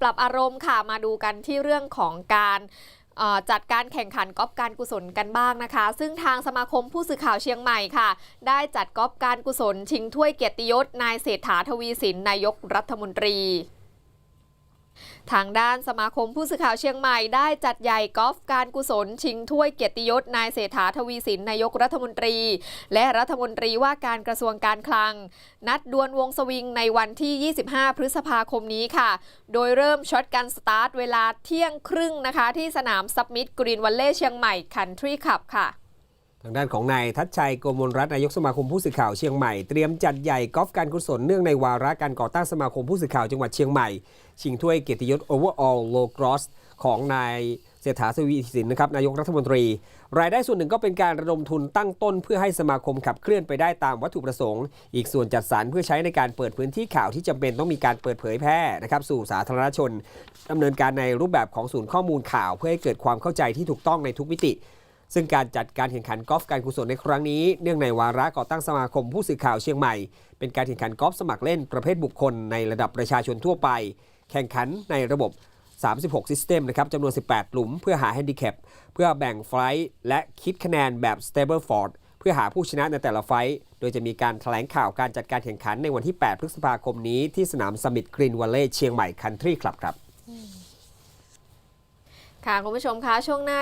ปรับอารมณ์ค่ะมาดูกันที่เรื่องของการจัดการแข่งขันกอล์ฟการกุศลกันบ้างนะคะ ซึ่งทางสมาคมผู้สื่อข่าวเชียงใหม่ค่ะ ได้จัดกอล์ฟการกุศลชิงถ้วยเกียรติยศนายเศรษฐาทวีสินนายกรัฐมนตรี ทางด้านสมาคมผู้สื่อข่าวเชียงใหม่ได้จัดใหญ่กอล์ฟการกุศล ชิงถ้วยเกียรติยศนายเศรษฐาทวีสินนายกรัฐมนตรี และรัฐมนตรีว่าการกระทรวงการคลัง นัดดวลวงสวิงในวันที่ 25 พฤษภาคมนี้ค่ะ โดยเริ่มช็อตกันสตาร์ทเวลาเที่ยงครึ่งนะคะ ที่สนามซับมิตกรีนวัลเล่เชียงใหม่คันทรีขับค่ะางด้านของนายทัชชัยโกมลรัตน์นายกสมาคมผู้สื่อข่าวเชียงใหม่ เตรียมจัดใหญ่กอล์ฟการกุศลเนื่องในวาระการก่อตั้งสมาคมผู้สื่อข่าวจังหวัดเชียงใหม่ ชิงถ้วยเกียรติยศ Overall Low Cross ของนายเศรษฐาทวีสินนะครับนายกรัฐมนตรี รายได้ส่วนหนึ่งก็เป็นการระดมทุนตั้งต้นเพื่อให้สมาคมขับเคลื่อนไปได้ตามวัตถุประสงค์ อีกส่วนจัดสรรเพื่อใช้ในการเปิดพื้นที่ข่าวที่จำเป็นต้องมีการเปิดเผยแพร่นะครับสู่สาธารณชนดำเนินการในรูปแบบของศูนย์ข้อมูลข่าว เพื่อให้เกิดความเข้าใจที่ถูกต้องในทุกมิติ ซึ่งการจัดการแข่งขันกอล์ฟการกุศลในครั้งนี้ เนื่องในวาระก่อตั้งสมาคมผู้สื่อข่าวเชียงใหม่ เป็นการแข่งขันกอล์ฟสมัครเล่นประเภทบุคคลในระดับประชาชนทั่วไป แข่งขันในระบบ 36 ซิสเต็มนะครับจำนวน 18 หลุมเพื่อหาแฮนดิแคปเพื่อแบ่งไฟล์และคิดคะแนนแบบ Stableford เพื่อหาผู้ชนะในแต่ละไฟล์โดยจะมีการแถลงข่าวการจัดการแข่งขันในวันที่ 8 พฤษภาคมนี้ที่สนามสมิธกรีนวัลเล่เชียงใหม่คันทรีคลับครับ ค่ะ คุณผู้ชมคะช่วงหน้า